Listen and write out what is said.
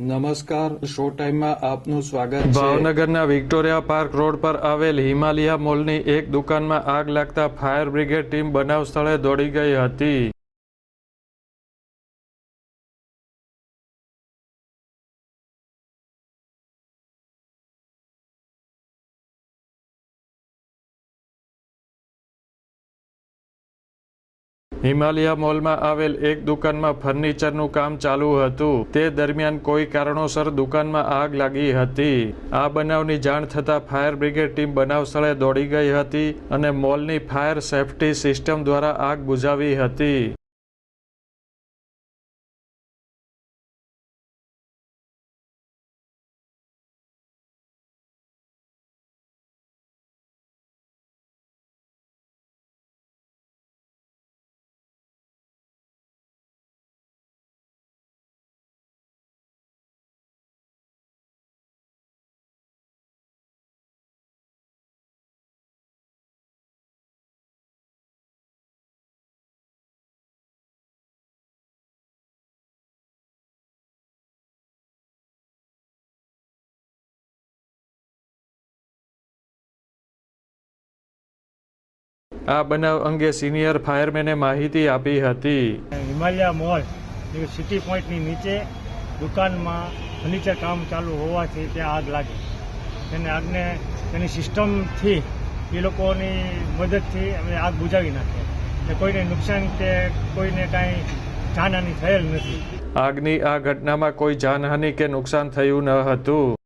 નમસ્કાર, શો ટાઈમમાં આપનું સ્વાગત ભાવનગરના વિક્ટોરિયા પાર્ક રોડ પર આવેલ હિમાલયા મોલની એક દુકાનમાં આગ લાગતા ફાયર બ્રિગેડ ટીમ બનાવ સ્થળે દોડી ગઈ હતી. હિમાલયા મોલમાં આવેલ એક દુકાનમાં ફર્નિચરનું કામ ચાલુ હતું. તે દરમિયાન કોઈ કારણોસર દુકાનમાં આગ લાગી હતી. આ બનાવની જાણ થતાં ફાયર બ્રિગેડ ટીમ બનાવ સ્થળે દોડી ગઈ હતી અને મોલની ફાયર સેફટી સિસ્ટમ દ્વારા આગ બુઝાવી હતી. આ બનાવ અંગે સિનિયર ફાયરમેને માહિતી આપી હતી. હિમાલયા મોલ સિટી પોઈન્ટની નીચે દુકાનમાં ફર્નિચર કામ ચાલુ હોવાથી ત્યાં આગ લાગી. અને આગને તેની સિસ્ટમથી એ લોકોની મદદથી અમે આગ બુજાવી નાખી. એટલે કોઈને નુકસાન કે કોઈને કાંઈ જાનહાની થયેલ નથી. આગની આ ઘટનામાં કોઈ જાનહાનિ કે નુકસાન થયું ન હતું.